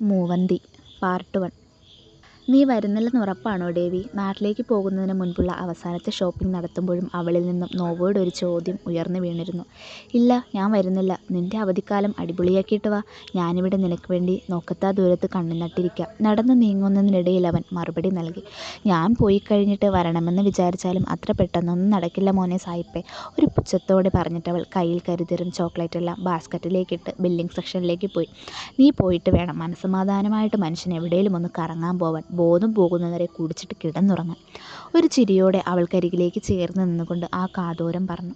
മൂവന്തി part one. നീ വരുന്നില്ലെന്ന് ഉറപ്പാണോ Davy? നാട്ടിലേക്ക് പോകുന്നതിന് മുൻപുള്ള അവസാനത്തെ ഷോപ്പിംഗ് നടത്തുമ്പോഴും അവളിൽ നിന്നും നോവോയുടെ ഒരു ചോദ്യം ഉയർന്നു വീണിരുന്നു. ഇല്ല ഞാൻ വരുന്നില്ല. നിന്റെ അവധിക്കാലം അടിപൊളിയാക്കിയിട്ട് വാ. ഞാനിവിടെ നിനക്ക് വേണ്ടി നോക്കത്താ ദൂരത്ത് കണ്ണു നട്ടിരിക്കാം നടന്നു നീങ്ങുന്നതിനിടയിൽ അവൻ മറുപടി നൽകി. ഞാൻ പോയി കഴിഞ്ഞിട്ട് വരണമെന്ന് വിചാരിച്ചാലും അത്ര പെട്ടെന്നൊന്നും നടക്കില്ല മോനെ സായിപ്പേ. ഒരു പുച്ഛത്തോടെ പറഞ്ഞിട്ടവൾ കയ്യിൽ കരുതരും ചോക്ലേറ്റെല്ലാം ബാസ്ക്കറ്റിലേക്കിട്ട് ബില്ലിംഗ് സെക്ഷനിലേക്ക് പോയി. നീ പോയിട്ട് വേണം മനസ്സമാധാനമായിട്ട് മനുഷ്യൻ എവിടെയും ഒന്ന് കറങ്ങാൻ പോവാൻ. ബോധം പോകുന്നവരെ കുടിച്ചിട്ട് കിടന്നുറങ്ങാൻ. ഒരു ചിരിയോടെ അവൾക്കരികിലേക്ക് ചേർന്ന് നിന്നുകൊണ്ട് ആ കാതോരം പറഞ്ഞു.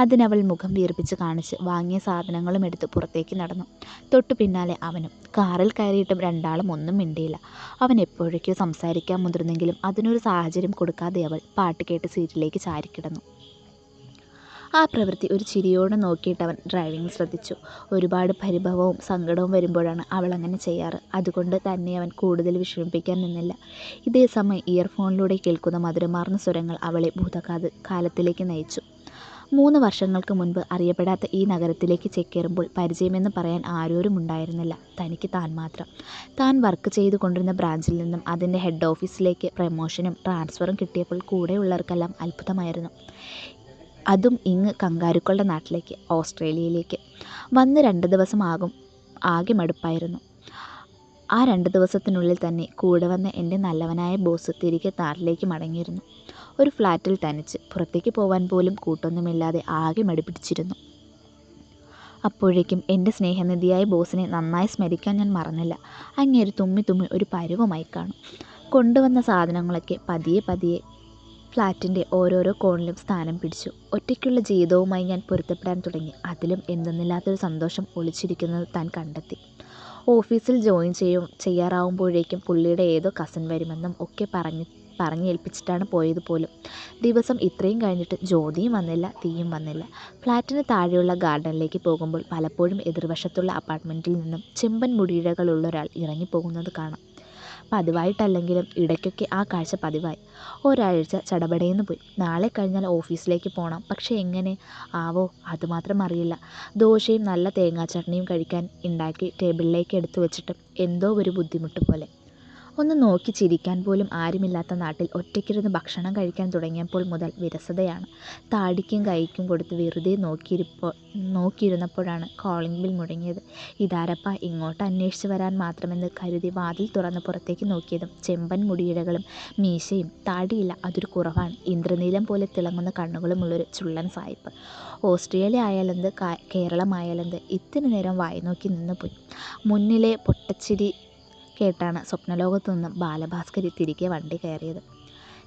അതിനവൾ മുഖം വീർപ്പിച്ച് കാണിച്ച് വാങ്ങിയ സാധനങ്ങളും എടുത്ത് പുറത്തേക്ക് നടന്നു. തൊട്ടു പിന്നാലെ അവനും. കാറിൽ കയറിയിട്ടും രണ്ടാളും ഒന്നും മിണ്ടിയില്ല. അവൻ എപ്പോഴേക്കോ സംസാരിക്കാൻ മുതിർന്നെങ്കിലും അതിനൊരു സാഹചര്യം കൊടുക്കാതെ അവൾ പാട്ട് കേട്ട് സീറ്റിലേക്ക് ചാരിക്കിടന്നു. ആ പ്രവൃത്തി ഒരു ചിരിയോടെ നോക്കിയിട്ടവൻ ഡ്രൈവിംഗ് ശ്രദ്ധിച്ചു. ഒരുപാട് പരിഭവവും സങ്കടവും വരുമ്പോഴാണ് അവൾ അങ്ങനെ ചെയ്യാറ്. അതുകൊണ്ട് തന്നെ അവൻ കൂടുതൽ വിഷമിപ്പിക്കാൻ നിന്നില്ല. ഇതേ സമയം ഇയർഫോണിലൂടെ കേൾക്കുന്ന മധുരമാർന്ന സ്വരങ്ങൾ അവളെ ഭൂതകാത് കാലത്തിലേക്ക് നയിച്ചു. മൂന്ന് വർഷങ്ങൾക്ക് മുൻപ് അറിയപ്പെടാത്ത ഈ നഗരത്തിലേക്ക് ചെക്കേറുമ്പോൾ പരിചയമെന്ന് പറയാൻ ആരോരും ഉണ്ടായിരുന്നില്ല. തനിക്ക് താൻ മാത്രം. താൻ വർക്ക് ചെയ്തു കൊണ്ടിരുന്ന ബ്രാഞ്ചിൽ നിന്നും അതിന്റെ ഹെഡ് ഓഫീസിലേക്ക് പ്രമോഷനും ട്രാൻസ്ഫറും കിട്ടിയപ്പോൾ കൂടെയുള്ളവർക്കെല്ലാം അത്ഭുതമായിരുന്നു. അതും ഇങ്ങ് കങ്കാരുക്കളുടെ നാട്ടിലേക്ക് ഓസ്ട്രേലിയയിലേക്ക്. വന്ന് രണ്ട് ദിവസം ആകും ആകെ മടുപ്പായിരുന്നു. ആ രണ്ട് ദിവസത്തിനുള്ളിൽ തന്നെ കൂടെ വന്ന എന്റെ നല്ലവനായ ബോസ് തിരികെ നാട്ടിലേക്ക് മടങ്ങിയിരുന്നു. ഒരു ഫ്ലാറ്റിൽ തനിച്ച് പുറത്തേക്ക് പോകാൻ പോലും കൂട്ടൊന്നുമില്ലാതെ ആകെ മടുപ്പിടിച്ചിരുന്നു അപ്പോഴേക്കും എന്റെ സ്നേഹനിധിയായ ബോസിനെ നന്നായി സ്മരിക്കാൻ ഞാൻ മറന്നില്ല. അങ്ങേര് തുമ്മി തുമ്മി ഒരു പരുവമായി കാണും. കൊണ്ടുവന്ന സാധനങ്ങളൊക്കെ പതിയെ പതിയെ ഫ്ലാറ്റിന്റെ ഓരോരോ കോണിലും സ്ഥാനം പിടിച്ചു. ഒറ്റയ്ക്കുള്ള ജീവിതവുമായി ഞാൻ പൊരുത്തപ്പെടാൻ തുടങ്ങി. അതിലും എന്തെന്നില്ലാത്തൊരു സന്തോഷം ഒളിച്ചിരിക്കുന്നത് താൻ കണ്ടെത്തി. ഓഫീസിൽ ജോയിൻ ചെയ്യും ചെയ്യാറാവുമ്പോഴേക്കും പുള്ളിയുടെ ഏതോ കസൻ വരുമെന്നും ഒക്കെ പറഞ്ഞ് പറഞ്ഞേൽപ്പിച്ചിട്ടാണ് പോയത് പോലും. ദിവസം ഇത്രയും കഴിഞ്ഞിട്ട് ജ്യോതിയും വന്നില്ല തീയും വന്നില്ല. ഫ്ലാറ്റിന് താഴെയുള്ള ഗാർഡനിലേക്ക് പോകുമ്പോൾ പലപ്പോഴും എതിർവശത്തുള്ള അപ്പാർട്ട്മെന്റിൽ നിന്നും ചെമ്പൻ മുടിയിഴകളുള്ള ഒരാൾ ഇറങ്ങിപ്പോകുന്നത് കാണാം. പതിവായിട്ടല്ലെങ്കിലും ഇടയ്ക്കൊക്കെ ആ കാഴ്ച പതിവായി. ഒരാഴ്ച ചടപടേന്ന് പോയി. നാളെ കഴിഞ്ഞാൽ ഓഫീസിലേക്ക് പോകണം പക്ഷേ എങ്ങനെ? ആവോ അതുമാത്രം അറിയില്ല. ദോശയും നല്ല തേങ്ങാ ചട്നിയും കഴിക്കാൻ ഉണ്ടാക്കി ടേബിളിലേക്ക് എടുത്തു വച്ചിട്ട് എന്തോ ഒരു ബുദ്ധിമുട്ട് പോലെ. ഒന്ന് നോക്കി ചിരിക്കാൻ പോലും ആരുമില്ലാത്ത നാട്ടിൽ ഒറ്റയ്ക്കിരുന്ന് ഭക്ഷണം കഴിക്കാൻ തുടങ്ങിയപ്പോൾ മുതൽ വിരസതയാണ്. താടിക്കും കൈക്കും കൊടുത്ത് വെറുതെ നോക്കിയിരിപ്പോൾ നോക്കിയിരുന്നപ്പോഴാണ് കോളിംഗ് ബിൽ മുഴങ്ങിയത്. ഇതാരപ്പ ഇങ്ങോട്ട് അന്വേഷിച്ച് വരാൻ മാത്രമെന്ന് കരുതി വാതിൽ തുറന്ന് പുറത്തേക്ക് നോക്കിയതും ചെമ്പൻ മുടിയിഴകളും മീശയും താടിയില്ല അതൊരു കുറവാണ്. ഇന്ദ്രനീലം പോലെ തിളങ്ങുന്ന കണ്ണുകളുമുള്ളൊരു ചുള്ളൻ സായിപ്പ്. ഓസ്ട്രേലിയ ആയാലെന്ത് കേരളമായാലെന്ത് ഇത്തിരി നേരം വായി നോക്കി നിന്ന് പോയി. മുന്നിലെ പൊട്ടച്ചിരി കേട്ടാണ് സ്വപ്നലോകത്തു നിന്നും ബാലഭാസ്കരി തിരികെ വണ്ടി കയറിയത്.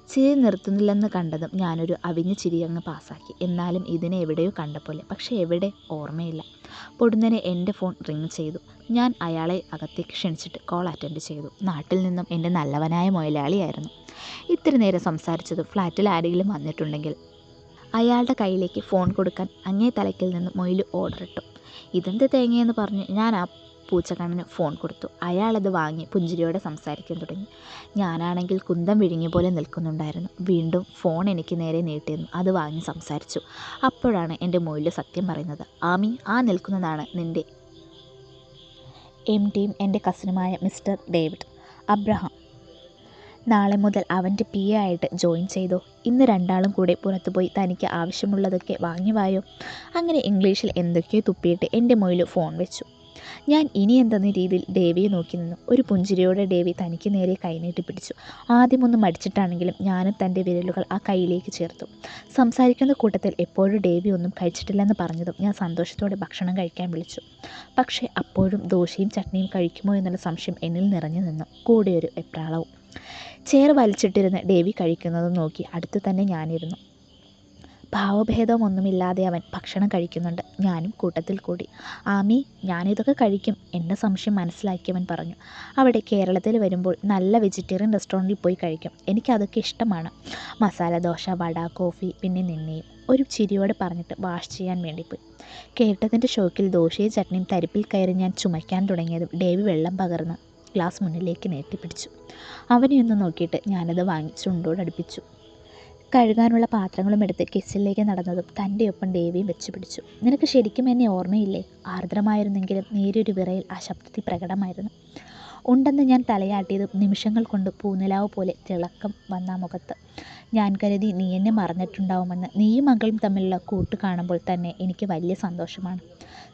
ചിരി നിർത്തുന്നില്ലെന്ന് കണ്ടതും ഞാനൊരു അവിഞ്ഞ ചിരി അങ്ങ് പാസ്സാക്കി. എന്നാലും ഇതിനെ എവിടെയോ കണ്ട പോലെ പക്ഷേ എവിടെ? ഓർമ്മയില്ല. പൊടുന്നനെ എന്റെ ഫോൺ റിങ് ചെയ്തു. ഞാൻ അയാളെ അകത്തേക്ക് ക്ഷണിച്ചിട്ട് കോൾ അറ്റൻഡ് ചെയ്തു. നാട്ടിൽ നിന്നും എന്റെ നല്ലവനായ മുതലാളിയായിരുന്നു ഇത്ര നേരം സംസാരിച്ചതും ഫ്ലാറ്റിൽ ആരെങ്കിലും വന്നിട്ടുണ്ടെങ്കിൽ അയാളുടെ കയ്യിലേക്ക് ഫോൺ കൊടുക്കാൻ അങ്ങേ തലയ്ക്കിൽ നിന്ന് മൊയിൽ ഓർഡർ ഇട്ടു ഇതെന്ത് തേങ്ങയെന്ന് പറഞ്ഞ് ഞാൻ പൂച്ചക്കണ്ണന് ഫോൺ കൊടുത്തു. അയാളത് വാങ്ങി പുഞ്ചിരിയോടെ സംസാരിക്കാൻ തുടങ്ങി. ഞാനാണെങ്കിൽ കുന്തം വിഴുങ്ങിയ പോലെ നിൽക്കുന്നുണ്ടായിരുന്നു. വീണ്ടും ഫോൺ എനിക്ക് നേരെ നീട്ടിയിരുന്നു. അത് വാങ്ങി സംസാരിച്ചു. അപ്പോഴാണ് എന്റെ മൊയിൽ സത്യം പറയുന്നത്. ആമി ആ നിൽക്കുന്നതാണ് നിന്റെ എം ഡിയും എന്റെ കസിനുമായ മിസ്റ്റർ ഡേവിഡ്. അബ്രഹാം. നാളെ മുതൽ അവന്റെ പി എ ആയിട്ട് ജോയിൻ ചെയ്തോ. ഇന്ന് രണ്ടാളും കൂടെ പുറത്തുപോയി തനിക്ക് ആവശ്യമുള്ളതൊക്കെ വാങ്ങി വായോ. അങ്ങനെ ഇംഗ്ലീഷിൽ എന്തൊക്കെയോ തുപ്പിയിട്ട് എന്റെ മൊയിൽ ഫോൺ വെച്ചു. ഞാൻ ഇനി എന്തെന്ന രീതിയിൽ ദേവിയെ നോക്കി നിന്നു. ഒരു പുഞ്ചിരിയോടെ ദേവി തനിക്ക് നേരെ കൈനീട്ടി പിടിച്ചു. ആദ്യമൊന്ന് മടിച്ചിട്ടാണെങ്കിലും ഞാനും തന്റെ വിരലുകൾ ആ കൈയിലേക്ക് ചേർത്തു. സംസാരിക്കുന്ന കൂട്ടത്തിൽ എപ്പോഴും ദേവി ഒന്നും കഴിച്ചിട്ടില്ലെന്ന് പറഞ്ഞതും ഞാൻ സന്തോഷത്തോടെ ഭക്ഷണം കഴിക്കാൻ വിളിച്ചു. പക്ഷേ അപ്പോഴും ദോശയും ചട്നിയും കഴിക്കുമോ എന്നുള്ള സംശയം എന്നിൽ നിറഞ്ഞു നിന്നു. കൂടെയൊരു എപ്രാളവും. ചേർ വലിച്ചിട്ടിരുന്ന് ദേവി കഴിക്കുന്നത് നോക്കി അടുത്ത് തന്നെ ഞാനിരുന്നു. ഭാവഭേദമൊന്നുമില്ലാതെ അവൻ ഭക്ഷണം കഴിക്കുന്നുണ്ട്. ഞാനും കൂട്ടത്തിൽ കൂടി. ആമി ഞാനിതൊക്കെ കഴിക്കും എന്റെ സംശയം മനസ്സിലാക്കിയവൻ പറഞ്ഞു. അവിടെ കേരളത്തിൽ വരുമ്പോൾ നല്ല വെജിറ്റേറിയൻ റെസ്റ്റോറന്റിൽ പോയി കഴിക്കും. എനിക്കതൊക്കെ ഇഷ്ടമാണ്. മസാല ദോശ വട കോഫി പിന്നെ നിന്നെയും. ഒരു ചിരിയോടെ പറഞ്ഞിട്ട് വാഷ് ചെയ്യാൻ വേണ്ടി പോയി കേട്ടതിന്റെ ഷോക്കിൽ ദോശയും ചട്നിയും തരിപ്പിൽ കയറി ഞാൻ ചുമയ്ക്കാൻ തുടങ്ങിയതും ഡേവി വെള്ളം പകർന്ന് ഗ്ലാസ് മുന്നിലേക്ക് നീട്ടിപ്പിടിച്ചു അവനെയൊന്ന് നോക്കിയിട്ട് ഞാനത് വാങ്ങി ചുണ്ടോടടുപ്പിച്ചു കഴുകാനുള്ള പാത്രങ്ങളും എടുത്ത് കിച്ചണിലേക്ക് നടന്നതും തന്റെ ഒപ്പം ദേവിയും വെച്ചു പിടിച്ചു. നിനക്ക് ശരിക്കും എന്നെ ഓർമ്മയില്ലേ? ആർദ്രമായിരുന്നെങ്കിലും നേരിയൊരു വിറയിൽ ആ ശബ്ദത്തിൽ പ്രകടമായിരുന്നു. ഉണ്ടെന്ന് ഞാൻ തലയാട്ടിയതും നിമിഷങ്ങൾ കൊണ്ട് പൂനിലാവ് പോലെ തിളക്കം വന്ന മുഖത്ത്. ഞാൻ കരുതി നീ എന്നെ മറന്നിട്ടുണ്ടാവുമെന്ന്. നീയും മകളും തമ്മിലുള്ള കൂട്ട് കാണുമ്പോൾ തന്നെ എനിക്ക് വലിയ സന്തോഷമാണ്.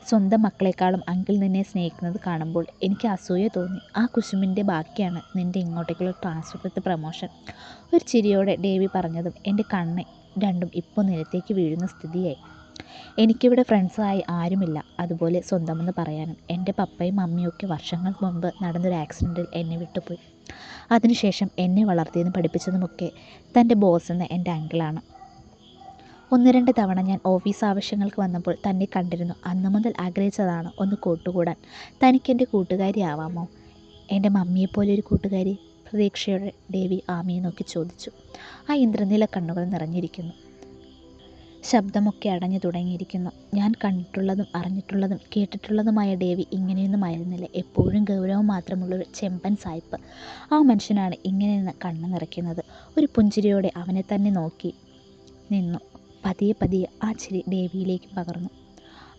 സ്വന്തം മക്കളെക്കാളും അങ്കിൾ നിന്നെ സ്നേഹിക്കുന്നത് കാണുമ്പോൾ എനിക്ക് അസൂയ തോന്നി. ആ കുശുമിന്റെ ബാക്കിയാണ് നിന്റെ ഇങ്ങോട്ടേക്കുള്ള ട്രാൻസ്ഫർ വിത്ത് പ്രമോഷൻ. ഒരു ചിരിയോടെ ദേവി പറഞ്ഞതും എന്റെ കണ്ണ് രണ്ടും ഇപ്പോൾ നിലത്തേക്ക് വീഴുന്ന സ്ഥിതിയായി. എനിക്കിവിടെ ഫ്രണ്ട്സായി ആരുമില്ല. അതുപോലെ സ്വന്തമെന്ന് പറയാനും എന്റെ പപ്പയും മമ്മിയും ഒക്കെ വർഷങ്ങൾ മുമ്പ് നടന്നൊരു ആക്സിഡന്റിൽ എന്നെ വിട്ടുപോയി. അതിനുശേഷം എന്നെ വളർത്തിയതും പഠിപ്പിച്ചതുമൊക്കെ തന്റെ ബോസ് എന്ന എന്റെ അങ്കിളാണ്. ഒന്ന് രണ്ട് തവണ ഞാൻ ഓഫീസ് ആവശ്യങ്ങൾക്ക് വന്നപ്പോൾ തന്നെ കണ്ടിരുന്നു അന്ന് മുതൽ ആഗ്രഹിച്ചതാണ് ഒന്ന് കൂട്ടുകൂടാൻ. തനിക്ക് എന്റെ കൂട്ടുകാരി ആവാമോ? എന്റെ മമ്മിയെപ്പോലെ ഒരു കൂട്ടുകാരി പ്രതീക്ഷയോടെ ദേവി ആമിയെ നോക്കി ചോദിച്ചു. ആ ഇന്ദ്രനീല കണ്ണുകൾ നിറഞ്ഞിരിക്കുന്നു. ശബ്ദമൊക്കെ അടഞ്ഞു തുടങ്ങിയിരിക്കുന്നു. ഞാൻ കണ്ടിട്ടുള്ളതും അറിഞ്ഞിട്ടുള്ളതും കേട്ടിട്ടുള്ളതുമായ ദേവി ഇങ്ങനെയൊന്നും ആയിരുന്നില്ല. എപ്പോഴും ഗൗരവം മാത്രമുള്ളൊരു ചെമ്പൻ സായിപ്പ്. ആ മനുഷ്യനാണ് ഇങ്ങനെ നിന്ന് കണ്ണ് നിറയ്ക്കുന്നത്. ഒരു പുഞ്ചിരിയോടെ അവനെ തന്നെ നോക്കി നിന്നു. പതിയെ പതിയെ ആ ചിരി ദേവിയിലേക്ക് പകർന്നു.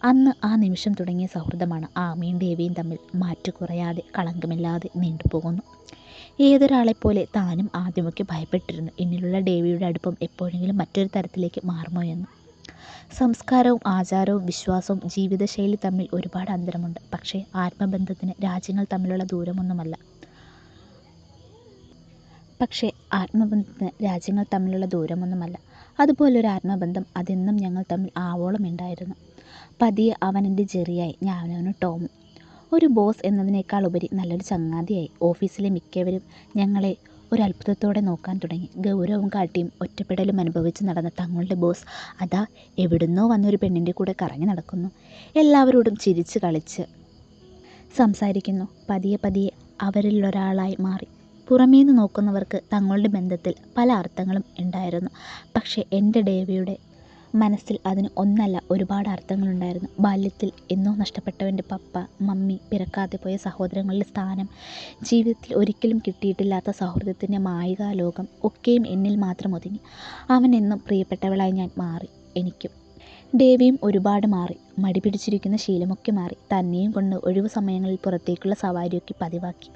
അന്ന് ആ നിമിഷം തുടങ്ങിയ സൗഹൃദമാണ് ആമയും ദേവിയും തമ്മിൽ മാറ്റു കുറയാതെ കളങ്കമില്ലാതെ നീണ്ടുപോകുന്നു. ഏതൊരാളെപ്പോലെ താനും ആദ്യമൊക്കെ ഭയപ്പെട്ടിരുന്നു. എന്നിലുള്ള ദേവിയുടെ അടുപ്പം എപ്പോഴെങ്കിലും മറ്റൊരു തരത്തിലേക്ക് മാറുമോ എന്ന്. സംസ്കാരവും ആചാരവും വിശ്വാസവും ജീവിതശൈലി തമ്മിൽ ഒരുപാട് അന്തരമുണ്ട്. പക്ഷേ ആത്മബന്ധത്തിന് രാജ്യങ്ങൾ തമ്മിലുള്ള ദൂരമൊന്നുമല്ല. പക്ഷേ ആത്മബന്ധത്തിന് രാജ്യങ്ങൾ തമ്മിലുള്ള ദൂരമൊന്നുമല്ല. അതുപോലൊരു ആത്മബന്ധം അതെന്നും ഞങ്ങൾ തമ്മിൽ ആവോളം ഉണ്ടായിരുന്നു പതിയെ അവൻ എന്റെ ജെറിയായി. ഞാനവന് ടോമും ഒരു ബോസ് എന്നതിനേക്കാൾ ഉപരി നല്ലൊരു ചങ്ങാതിയായി. ഓഫീസിലെ മിക്കവരും ഞങ്ങളെ ഒരു അത്ഭുതത്തോടെ നോക്കാൻ തുടങ്ങി. ഗൗരവം കാട്ടിയും ഒറ്റപ്പെടലും അനുഭവിച്ച് നടന്ന തങ്ങളുടെ ബോസ് അതാ എവിടുന്നോ വന്നൊരു പെണ്ണിന്റെ കൂടെ കറങ്ങി നടക്കുന്നു. എല്ലാവരോടും ചിരിച്ച് കളിച്ച് സംസാരിക്കുന്നു. പതിയെ പതിയെ അവരിലൊരാളായി മാറി. പുറമേന്ന് നോക്കുന്നവർക്ക് തങ്ങളുടെ ബന്ധത്തിൽ പല അർത്ഥങ്ങളും ഉണ്ടായിരുന്നു. പക്ഷേ എന്റെ ഡേവിയുടെ മനസ്സിൽ അതിന് ഒന്നല്ല ഒരുപാട് അർത്ഥങ്ങളുണ്ടായിരുന്നു. ബാല്യത്തിൽ എന്നോ നഷ്ടപ്പെട്ടവന്റെ പപ്പ മമ്മി പിറക്കാതെ പോയ സഹോദരങ്ങളുടെ സ്ഥാനം ജീവിതത്തിൽ ഒരിക്കലും കിട്ടിയിട്ടില്ലാത്ത സൗഹൃദത്തിന്റെ മായികാ ലോകം ഒക്കെയും എന്നിൽ മാത്രം ഒതുങ്ങി. അവൻ എന്നും പ്രിയപ്പെട്ടവളായി ഞാൻ മാറി എനിക്കും. ദേവിയും ഒരുപാട് മാറി മടി പിടിച്ചിരിക്കുന്ന ശീലമൊക്കെ മാറി തന്നെയും കൊണ്ട് ഒഴിവു സമയങ്ങളിൽ പുറത്തേക്കുള്ള സവാരിയൊക്കെ പതിവാക്കി.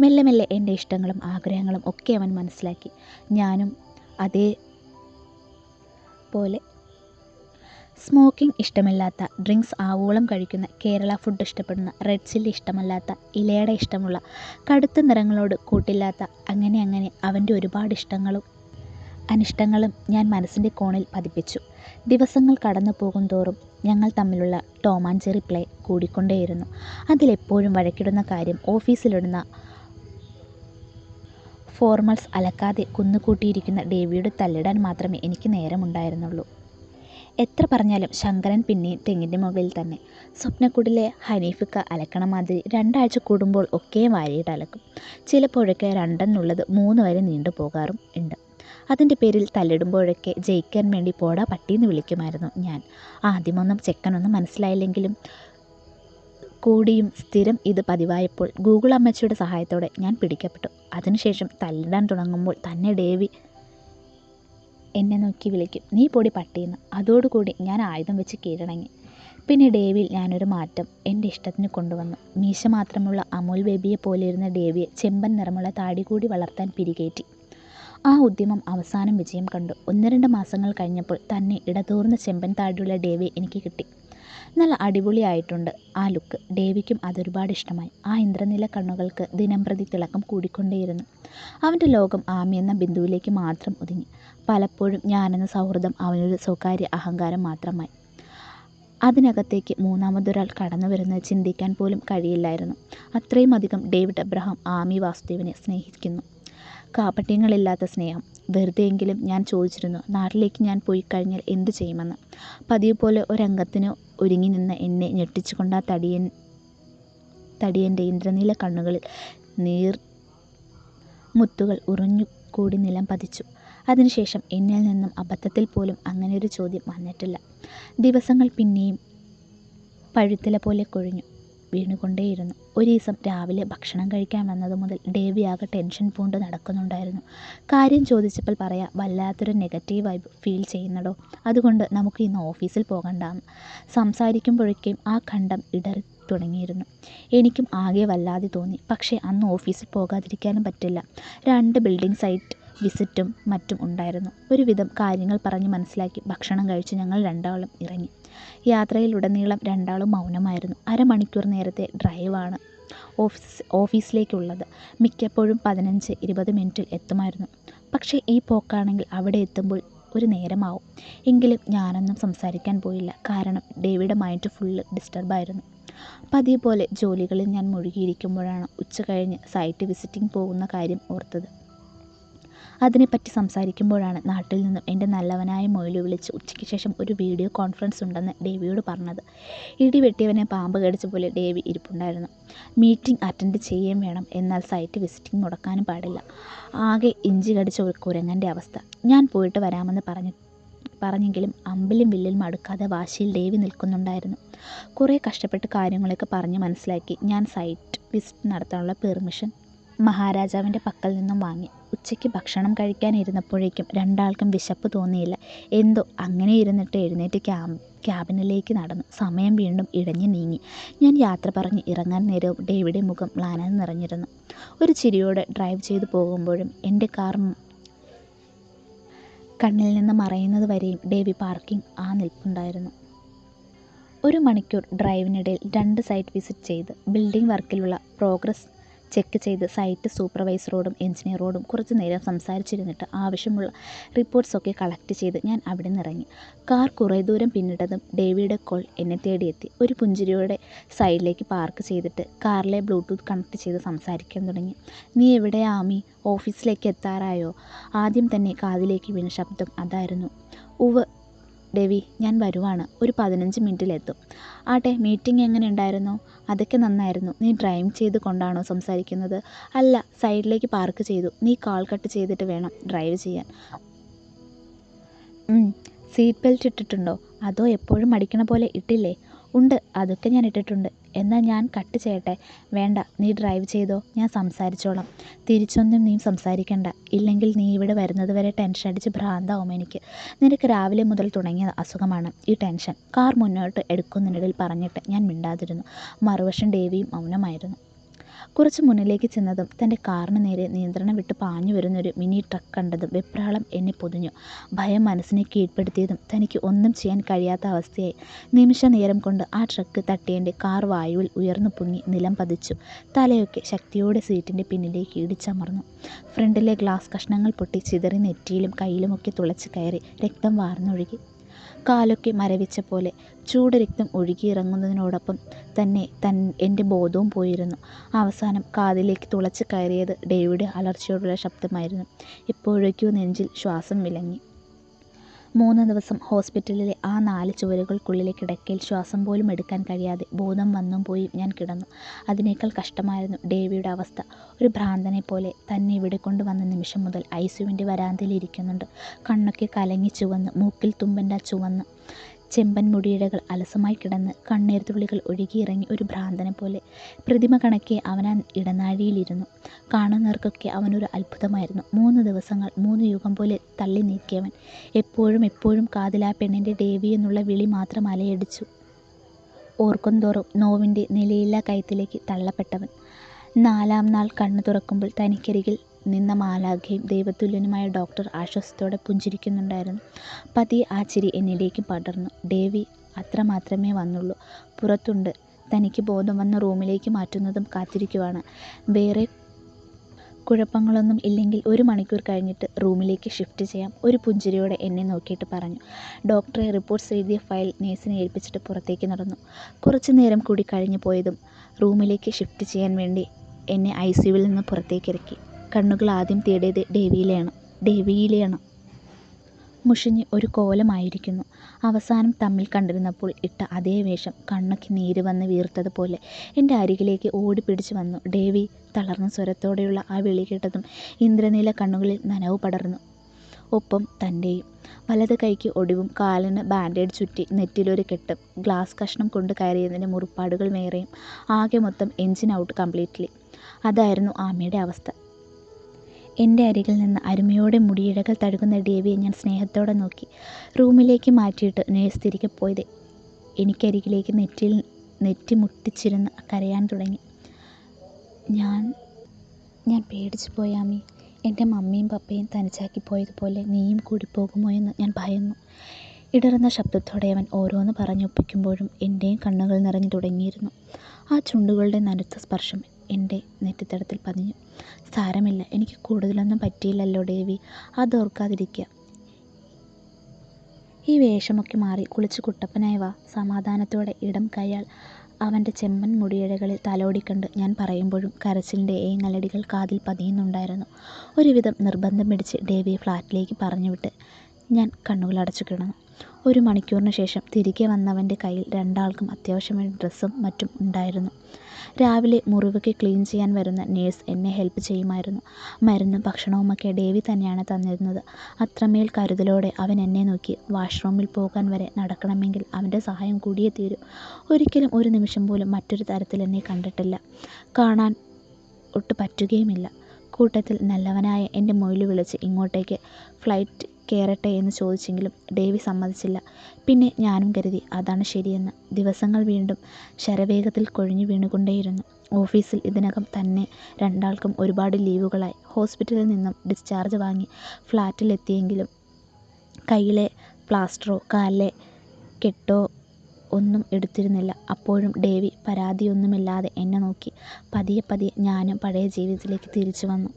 മെല്ലെ മെല്ലെ എന്റെ ഇഷ്ടങ്ങളും ആഗ്രഹങ്ങളും ഒക്കെ അവൻ മനസ്സിലാക്കി. ഞാനും അതേ പോലെ സ്മോക്കിംഗ് ഇഷ്ടമില്ലാത്ത ഡ്രിങ്ക്സ് ആവോളം കഴിക്കുന്ന കേരള ഫുഡ് ഇഷ്ടപ്പെടുന്ന റെഡ് ചില്ലി ഇഷ്ടമല്ലാത്ത ഇലയുടെ ഇഷ്ടമുള്ള കടുത്ത നിറങ്ങളോട് കൂട്ടില്ലാത്ത അങ്ങനെ അങ്ങനെ അവന്റെ ഒരുപാട് ഇഷ്ടങ്ങളും അനിഷ്ടങ്ങളും ഞാൻ മനസ്സിന്റെ കോണിൽ പതിപ്പിച്ചു. ദിവസങ്ങൾ കടന്നു പോകും തോറും ഞങ്ങൾ തമ്മിലുള്ള ടോം ആൻഡ് ജെറി പ്ലേ കൂടിക്കൊണ്ടേയിരുന്നു. അതിലെപ്പോഴും വഴക്കിടുന്ന കാര്യം ഓഫീസിലിടുന്ന ഫോർമൽസ് അലക്കാതെ കുന്നുകൂട്ടിയിരിക്കുന്ന ഡേവിയുടെ തല്ലിടാൻ മാത്രമേ എനിക്ക് നേരമുണ്ടായിരുന്നുള്ളൂ. എത്ര പറഞ്ഞാലും ശങ്കരൻ പിന്നെയും തെങ്ങിന്റെ മുകളിൽ തന്നെ. സ്വപ്നക്കുടിലെ ഹനീഫിക്ക അലക്കണ മാതിരി രണ്ടാഴ്ച കൂടുമ്പോൾ ഒക്കെ വാരിയിട്ട് അലക്കും. ചിലപ്പോഴൊക്കെ രണ്ടെന്നുള്ളത് മൂന്ന് വരെ നീണ്ടു പോകാറും ഉണ്ട്. അതിന്റെ പേരിൽ തല്ലിടുമ്പോഴൊക്കെ ജയിക്കാൻ വേണ്ടി പോടാ പട്ടിയെന്ന് വിളിക്കുമായിരുന്നു ഞാൻ. ആദ്യമൊന്നും ചെക്കനൊന്നും മനസ്സിലായില്ലെങ്കിലും കൂടിയും സ്ഥിരം ഇത് പതിവായപ്പോൾ ഗൂഗിൾ അമ്മച്ചിയുടെ സഹായത്തോടെ ഞാൻ പിടിക്കപ്പെട്ടു. അതിനുശേഷം തല്ലിടാൻ തുടങ്ങുമ്പോൾ തന്നെ ഡേവി എന്നെ നോക്കി വിളിക്കും. നീ പൊടി പട്ടിയെന്ന്. അതോടുകൂടി ഞാൻ ആയുധം വെച്ച് കീഴടങ്ങി. പിന്നെ ഡേവിയിൽ ഞാനൊരു മാറ്റം എന്റെ ഇഷ്ടത്തിന് കൊണ്ടുവന്നു. മീശ മാത്രമുള്ള അമൂൽ ബേബിയെ പോലെയിരുന്ന ഡേവിയെ ചെമ്പൻ നിറമുള്ള താടി കൂടി വളർത്താൻ പിരികേറ്റി ആ ഉദ്യമം അവസാനം വിജയം കണ്ടു. ഒന്ന് രണ്ട് മാസങ്ങൾ കഴിഞ്ഞപ്പോൾ തന്നെ ഇടതൂർന്ന ചെമ്പൻ താടിയുള്ള ഡേവി എനിക്ക് കിട്ടി. നല്ല അടിപൊളിയായിട്ടുണ്ട് ആ ലുക്ക്. ഡേവിക്കും അതൊരുപാട് ഇഷ്ടമായി. ആ ഇന്ദ്രനീല കണ്ണുകൾക്ക് ദിനംപ്രതി തിളക്കം കൂടിക്കൊണ്ടേയിരുന്നു. അവന്റെ ലോകം ആമി എന്ന ബിന്ദുവിലേക്ക് മാത്രം ഒതുങ്ങി. പലപ്പോഴും ഞാനെന്ന സൗഹൃദം അവനൊരു സ്വകാര്യ അഹങ്കാരം മാത്രമായി. അതിനകത്തേക്ക് മൂന്നാമതൊരാൾ കടന്നു വരുന്നത് ചിന്തിക്കാൻ പോലും കഴിയില്ലായിരുന്നു. അത്രയും അധികം ഡേവിഡ് അബ്രഹാം ആമി വാസുദേവിനെ സ്നേഹിക്കുന്നു. കാപട്യങ്ങളില്ലാത്ത സ്നേഹം. വെറുതെയെങ്കിലും ഞാൻ ചോദിച്ചിരുന്നു നാട്ടിലേക്ക് ഞാൻ പോയി കഴിഞ്ഞാൽ എന്തു ചെയ്യുമെന്ന്? പതിവ് പോലെ ഒരംഗത്തിന് ഒരുങ്ങി നിന്ന് എന്നെ ഞെട്ടിച്ചുകൊണ്ട് ആ തടിയൻ തടിയന്റെ ഇന്ദ്രനീല കണ്ണുകളിൽ നീർ മുത്തുകൾ ഉറഞ്ഞു കൂടി നിലം പതിച്ചു. അതിനുശേഷം എന്നിൽ നിന്നും അബദ്ധത്തിൽ പോലും ഒരു ചോദ്യം വന്നിട്ടില്ല. ദിവസങ്ങൾ പിന്നെയും പഴുത്തില പോലെ കൊഴിഞ്ഞു വീണുകൊണ്ടേയിരുന്നു. ഒരു ദിവസം രാവിലെ ഭക്ഷണം കഴിക്കാൻ വന്നത് മുതൽ ഡേവി ആകെ ടെൻഷൻ പൂണ്ട് നടക്കുന്നുണ്ടായിരുന്നു. കാര്യം ചോദിച്ചപ്പോൾ പറയാം വല്ലാത്തൊരു നെഗറ്റീവ് വൈബ് ഫീൽ ചെയ്യുന്നടോ. അതുകൊണ്ട് നമുക്ക് ഇന്ന് ഓഫീസിൽ പോകണ്ടാന്ന്. സംസാരിക്കുമ്പോഴേക്കും ആ ഖണ്ഡം ഇടറി തുടങ്ങിയിരുന്നു. എനിക്കും ആകെ വല്ലാതെ തോന്നി. പക്ഷേ അന്ന് ഓഫീസിൽ പോകാതിരിക്കാനും പറ്റില്ല. രണ്ട് ബിൽഡിംഗ് സൈറ്റ് വിസിറ്റും മറ്റും ഉണ്ടായിരുന്നു. ഒരുവിധം കാര്യങ്ങൾ പറഞ്ഞ് മനസ്സിലാക്കി. ഭക്ഷണം കഴിച്ച് ഞങ്ങൾ രണ്ടാളും ഇറങ്ങി. യാത്രയിലുടനീളം രണ്ടാളും മൗനമായിരുന്നു. അരമണിക്കൂർ നേരത്തെ ഡ്രൈവാണ് ഓഫീസ് ഓഫീസിലേക്കുള്ളത്. മിക്കപ്പോഴും പതിനഞ്ച് ഇരുപത് മിനിറ്റിൽ എത്തുമായിരുന്നു. പക്ഷേ ഈ പോക്കാണെങ്കിൽ അവിടെ എത്തുമ്പോൾ ഒരു നേരമാവും. എങ്കിലും ഞാനൊന്നും സംസാരിക്കാൻ പോയില്ല. കാരണം ഡേവിഡ് മൈൻഡ് ഫുള്ള് ഡിസ്റ്റർബായിരുന്നു. പതിയെ പോലെ ജോലികളിൽ ഞാൻ മുഴുകിയിരിക്കുമ്പോഴാണ് ഉച്ച കഴിഞ്ഞ് സൈറ്റ് വിസിറ്റിംഗ് പോകുന്ന കാര്യം ഓർത്തത്. അതിനെപ്പറ്റി സംസാരിക്കുമ്പോഴാണ് നാട്ടിൽ നിന്നും എന്റെ നല്ലവനായ മൊയിലു വിളിച്ച് ഉച്ചയ്ക്ക് ശേഷം ഒരു വീഡിയോ കോൺഫറൻസ് ഉണ്ടെന്ന് ഡേവിയോട് പറഞ്ഞത്. ഇടി വെട്ടിയവനെ പാമ്പ് കടിച്ച പോലെ ഡേവി ഇരിപ്പുണ്ടായിരുന്നു. മീറ്റിംഗ് അറ്റൻഡ് ചെയ്യുകയും വേണം എന്നാൽ സൈറ്റ് വിസിറ്റിംഗ് മുടക്കാനും പാടില്ല. ആകെ ഇഞ്ചി കടിച്ച ഒരു കുരങ്ങന്റെ അവസ്ഥ. ഞാൻ പോയിട്ട് വരാമെന്ന് പറഞ്ഞു പറഞ്ഞെങ്കിലും അമ്പിലും വില്ലിലും അടുക്കാതെ വാശിയിൽ ദേവി നിൽക്കുന്നുണ്ടായിരുന്നു. കുറേ കഷ്ടപ്പെട്ട് കാര്യങ്ങളൊക്കെ പറഞ്ഞ് മനസ്സിലാക്കി ഞാൻ സൈറ്റ് വിസിറ്റ് നടത്താനുള്ള പെർമിഷൻ മഹാരാജാവിന്റെ പക്കൽ നിന്നും വാങ്ങി. ഉച്ചയ്ക്ക് ഭക്ഷണം കഴിക്കാനിരുന്നപ്പോഴേക്കും രണ്ടാൾക്കും വിശപ്പ് തോന്നിയില്ല. എന്തോ അങ്ങനെ ഇരുന്നിട്ട് എഴുന്നേറ്റ് ക്യാബ് ക്യാബിനിലേക്ക് നടന്നു. സമയം വീണ്ടും ഇടഞ്ഞു നീങ്ങി. ഞാൻ യാത്ര പറഞ്ഞ് ഇറങ്ങാൻ നേരവും ഡേവിഡ് മുഖം മ്ലാനം നിറഞ്ഞിരുന്നു. ഒരു ചിരിയോടെ ഡ്രൈവ് ചെയ്തു പോകുമ്പോഴും എന്റെ കാർ കണ്ണിൽ നിന്ന് മറയുന്നത് വരെയും ഡേവി പാർക്കിംഗ് ആ നിൽപ്പുണ്ടായിരുന്നു. ഒരു മണിക്കൂർ ഡ്രൈവിനിടയിൽ രണ്ട് സൈറ്റ് വിസിറ്റ് ചെയ്ത് ബിൽഡിംഗ് വർക്കിലുള്ള പ്രോഗ്രസ് ചെക്ക് ചെയ്ത് സൈറ്റ് സൂപ്പർവൈസറോടും എഞ്ചിനീയറോടും കുറച്ച് നേരം സംസാരിച്ചിരുന്നിട്ട് ആവശ്യമുള്ള റിപ്പോർട്ട്സൊക്കെ കളക്ട് ചെയ്ത് ഞാൻ അവിടെ നിന്നിറങ്ങി കാർ കുറേ ദൂരം പിന്നിട്ടതും ഡേവിയുടെ കോൾ എന്നെ തേടിയെത്തി. ഒരു പുഞ്ചിരിയുടെ സൈഡിലേക്ക് പാർക്ക് ചെയ്തിട്ട് കാറിലെ ബ്ലൂടൂത്ത് കണക്ട് ചെയ്ത് സംസാരിക്കാൻ തുടങ്ങി. നീ എവിടെയാ ആമി? ഓഫീസിലേക്ക് എത്താറായോ? ആദ്യം തന്നെ കാതിലേക്ക് വീണ ശബ്ദം അതായിരുന്നു. ഉവ് ഡെവി ഞാൻ വരുവാണ്. ഒരു പതിനഞ്ച് മിനിറ്റിലെത്തും. ആട്ടെ മീറ്റിംഗ് എങ്ങനെ ഉണ്ടായിരുന്നു അതൊക്കെ നന്നായിരുന്നു. നീ ഡ്രൈവ് ചെയ്ത് കൊണ്ടാണോ സംസാരിക്കുന്നത്? അല്ല സൈഡിലേക്ക് പാർക്ക് ചെയ്തു. നീ കാൾ കട്ട് ചെയ്തിട്ട് വേണം ഡ്രൈവ് ചെയ്യാൻ. സീറ്റ് ബെൽറ്റ് ഇട്ടിട്ടുണ്ടോ? അതോ എപ്പോഴും അടിക്കണ പോലെ ഇട്ടില്ലേ? ഉണ്ട് അതൊക്കെ ഞാൻ ഇട്ടിട്ടുണ്ട്. എന്നാൽ ഞാൻ കട്ട് ചെയ്യട്ടെ? വേണ്ട നീ ഡ്രൈവ് ചെയ്തോ? ഞാൻ സംസാരിച്ചോളാം. തിരിച്ചൊന്നും നീ സംസാരിക്കണ്ട. ഇല്ലെങ്കിൽ നീ ഇവിടെ വരുന്നത് വരെ ടെൻഷൻ അടിച്ച് ഭ്രാന്താവും എനിക്ക്. നിനക്ക് രാവിലെ മുതൽ തുടങ്ങിയ അസുഖമാണ്. ഈ ടെൻഷൻ കാർ മുന്നോട്ട് എടുക്കുന്നതിനിടയിൽ പറഞ്ഞിട്ട് ഞാൻ മിണ്ടാതിരുന്നു. മറുവശം ദേവിയും മൗനമായിരുന്നു. കുറച്ച് മുന്നിലേക്ക് ചെന്നതും തന്റെ കാറിന് നേരെ നിയന്ത്രണം വിട്ട് പാഞ്ഞു വരുന്നൊരു മിനി ട്രക്ക് കണ്ടതും വെപ്രാളം എന്നെ പൊതിഞ്ഞു. ഭയം മനസ്സിനെ കീഴ്പ്പെടുത്തിയതും തനിക്ക് ഒന്നും ചെയ്യാൻ കഴിയാത്ത അവസ്ഥയായി. നിമിഷ നേരം കൊണ്ട് ആ ട്രക്ക് തട്ടിയന്റെ കാർ വായുവിൽ ഉയർന്നു പൊങ്ങി നിലം പതിച്ചു. തലയൊക്കെ ശക്തിയോടെ സീറ്റിന്റെ പിന്നിലേക്ക് ഇടിച്ചമർന്നു. ഫ്രണ്ടിലെ ഗ്ലാസ് കഷ്ണങ്ങൾ പൊട്ടി ചിതറി നെറ്റിയിലും കയ്യിലുമൊക്കെ തുളച്ച് കയറി രക്തം വാർന്നൊഴുകി. കാലൊക്കെ മരവിച്ച പോലെ ചൂട് രക്തം ഒഴുകിയിറങ്ങുന്നതിനോടൊപ്പം തന്നെ തൻ എന്റെ ബോധവും പോയിരുന്നു. അവസാനം കാതിലേക്ക് തുളച്ച് കയറിയത് ഡേവിഡ് അലർച്ചയോടുള്ള ശബ്ദമായിരുന്നു. എപ്പോഴേക്കോ നെഞ്ചിൽ ശ്വാസം വിലങ്ങി. മൂന്ന് ദിവസം ഹോസ്പിറ്റലിലെ ആ നാല് ചുവരുകൾക്കുള്ളിലെ കിടക്കയിൽ ശ്വാസം പോലും എടുക്കാൻ കഴിയാതെ ബോധം വന്നും പോയി ഞാൻ കിടന്നു. അതിനേക്കാൾ കഷ്ടമായിരുന്നു ഡേവിയുടെ അവസ്ഥ. ഒരു ഭ്രാന്തനെ പോലെ തന്നെ ഇവിടെ കൊണ്ടുവന്ന നിമിഷം മുതൽ ഐ സിയുവിന്റെ വരാന്തയിൽ ഇരിക്കുന്നുണ്ട്. കണ്ണൊക്കെ കലങ്ങി ചുവന്ന് മൂക്കിൽ തുമ്പന്റെ ചുവന്ന്. ചെമ്പൻ മുടിയിഴകൾ അലസമായി കിടന്ന് കണ്ണീർത്തുള്ളികൾ ഒഴുകിയിറങ്ങി ഒരു ഭ്രാന്തനെ പോലെ പ്രതിമ കണക്കെ അവൻ ആ ഇടനാഴിയിലിരുന്നു. കാണുന്നവർക്കൊക്കെ അവനൊരു അത്ഭുതമായിരുന്നു. മൂന്ന് ദിവസങ്ങൾ മൂന്ന് യുഗം പോലെ തള്ളി നീക്കിയവൻ. എപ്പോഴും എപ്പോഴും കാതിലാ പെണ്ണിന്റെ ദേവി എന്നുള്ള വിളി മാത്രം അലയടിച്ചു. ഓർക്കുന്തോറും നോവിന്റെ നിലയില്ലാ കയത്തിലേക്ക് തള്ളപ്പെട്ടവൻ. നാലാം നാൾ കണ്ണു തുറക്കുമ്പോൾ തനിക്കരികിൽ നിന്ന മാലാഖയും ദൈവതുല്യനുമായ ഡോക്ടർ ആശ്വാസത്തോടെ പുഞ്ചിരിക്കുന്നുണ്ടായിരുന്നു. പതിയെ ആ ചിരി എന്നിലേക്ക് പടർന്നു. ഡേവി അത്ര മാത്രമേ വന്നുള്ളൂ. പുറത്തുണ്ട്. തനിക്ക് ബോധം വന്ന റൂമിലേക്ക് മാറ്റുന്നതും കാത്തിരിക്കുവാണ്. വേറെ കുഴപ്പങ്ങളൊന്നും ഇല്ലെങ്കിൽ ഒരു മണിക്കൂർ കഴിഞ്ഞിട്ട് റൂമിലേക്ക് ഷിഫ്റ്റ് ചെയ്യാം ഒരു പുഞ്ചിരിയോടെ എന്നെ നോക്കിയിട്ട് പറഞ്ഞു. ഡോക്ടറെ റിപ്പോർട്ട്സ് എഴുതിയ ഫയൽ നേഴ്സിനെ ഏൽപ്പിച്ചിട്ട് പുറത്തേക്ക് നടന്നു. കുറച്ചു നേരം കൂടി കഴിഞ്ഞു പോയതും റൂമിലേക്ക് ഷിഫ്റ്റ് ചെയ്യാൻ വേണ്ടി എന്നെ ഐ സിയുവിൽ നിന്ന് പുറത്തേക്ക് ഇറക്കി. കണ്ണുകൾ ആദ്യം തേടിയത് ഡേവിയിലെയാണ് ഡേവിയിലെയാണ് മുഷിഞ്ഞ് ഒരു കോലമായിരിക്കുന്നു. അവസാനം തമ്മിൽ കണ്ടിരുന്നപ്പോൾ ഇട്ട അതേ വേഷം കണ്ണൊക്കെ നീര് വന്ന് വീർത്തതുപോലെ എന്റെ അരികിലേക്ക് ഓടിപ്പിടിച്ചു വന്നു. ഡേവി തളർന്ന സ്വരത്തോടെയുള്ള ആ വിളി കേട്ടതും ഇന്ദ്രനീല കണ്ണുകളിൽ നനവ് പടർന്നു. ഒപ്പം തന്റെയും. വലത് കൈക്ക് ഒടിവും കാലിന് ബാൻഡേഡ് ചുറ്റി നെറ്റിലൊരു കെട്ടും. ഗ്ലാസ് കഷ്ണം കൊണ്ട് കയറിയതിന്റെ മുറിപ്പാടുകൾ വേറെയും. ആകെ മൊത്തം എൻജിൻ ഔട്ട് കംപ്ലീറ്റ്ലി. അതായിരുന്നു ആമയുടെ അവസ്ഥ. എന്റെ അരികിൽ നിന്ന് അരുമയോടെ മുടിയിഴകൾ തഴുകുന്ന ഡേവിയെ ഞാൻ സ്നേഹത്തോടെ നോക്കി. റൂമിലേക്ക് മാറ്റിയിട്ട് നേഴ്സ് തിരികെ പോയത്. എനിക്കരികിലേക്ക് നെറ്റിയിൽ നെറ്റി മുട്ടിച്ചിരുന്ന് കരയാൻ തുടങ്ങി. ഞാൻ ഞാൻ പേടിച്ചു പോയാമി എന്റെ മമ്മിയും പപ്പയും തനിച്ചാക്കി പോയതുപോലെ നീയും കൂടി പോകുമോ എന്ന് ഞാൻ ഭയന്നു. ഇടറുന്ന ശബ്ദത്തോടെ അവൻ ഓരോന്ന് പറഞ്ഞൊപ്പിക്കുമ്പോഴും എന്റെയും കണ്ണുകൾ നിറഞ്ഞു തുടങ്ങിയിരുന്നു. ആ ചുണ്ടുകളുടെ നനുത്ത സ്പർശം എന്റെ നെറ്റിത്തടത്തിൽ പതിഞ്ഞു. സാരമില്ല എനിക്ക് കൂടുതലൊന്നും പറ്റിയില്ലല്ലോ ദേവി അതോർക്കാതിരിക്കുക ഈ വേഷമൊക്കെ മാറി കുളിച്ച് കുട്ടപ്പനായി വാ. സമാധാനത്തോടെ ഇടം കയ്യാൽ അവന്റെ ചെമ്മൻ മുടിയിഴകളിൽ തലോടിക്കണ്ട്. ഞാൻ പറയുമ്പോഴും കരച്ചിലിന്റെ ഏങ്ങലടികൾ കാതിൽ പതിയുന്നുണ്ടായിരുന്നു. ഒരുവിധം നിർബന്ധം പിടിച്ച് ഡേവിയെ ഫ്ലാറ്റിലേക്ക് പറഞ്ഞുവിട്ട് ഞാൻ കണ്ണുകളടച്ചു കിടന്നു. ഒരു മണിക്കൂറിന് ശേഷം തിരികെ വന്നവന്റെ കയ്യിൽ രണ്ടാൾക്കും അത്യാവശ്യമായ ഡ്രസ്സും മറ്റും ഉണ്ടായിരുന്നു. രാവിലെ മുറിവൊക്കെ ക്ലീൻ ചെയ്യാൻ വരുന്ന നേഴ്സ് എന്നെ ഹെൽപ്പ് ചെയ്യുമായിരുന്നു. മരുന്നും ഭക്ഷണവുമൊക്കെ ഡേവി തന്നെയാണ് തന്നിരുന്നത്. അത്രമേൽ കരുതലോടെ അവൻ എന്നെ നോക്കി വാഷ്റൂമിൽ പോകാൻ വരെ നടക്കണമെങ്കിൽ അവന്റെ സഹായം കൂടിയേ തീരൂ. ഒരിക്കലും ഒരു നിമിഷം പോലും മറ്റൊരു തരത്തിൽ എന്നെ കണ്ടിട്ടില്ല. കാണാൻ ഒട്ടു പറ്റുകയുമില്ല. കൂട്ടത്തിൽ നല്ലവനായ എന്റെ മൊയിൽ വിളിച്ച് ഇങ്ങോട്ടേക്ക് ഫ്ലൈറ്റ് കയറട്ടെ എന്ന് ചോദിച്ചെങ്കിലും ഡേവി സമ്മതിച്ചില്ല. പിന്നെ ഞാനും കരുതി അതാണ് ശരിയെന്ന്. ദിവസങ്ങൾ വീണ്ടും ശരവേഗത്തിൽ കൊഴിഞ്ഞു വീണുകൊണ്ടേയിരുന്നു. ഓഫീസിൽ ഇതിനകം തന്നെ രണ്ടാൾക്കും ഒരുപാട് ലീവുകളായി. ഹോസ്പിറ്റലിൽ നിന്നും ഡിസ്ചാർജ് വാങ്ങി ഫ്ലാറ്റിലെത്തിയെങ്കിലും കയ്യിലെ പ്ലാസ്റ്ററോ കാലിലെ കെട്ടോ ഒന്നും എടുത്തിരുന്നില്ല. അപ്പോഴും ഡേവി പരാതിയൊന്നുമില്ലാതെ എന്നെ നോക്കി പതിയെ പതിയെ ഞാനും പഴയ ജീവിതത്തിലേക്ക് തിരിച്ചു വന്നു.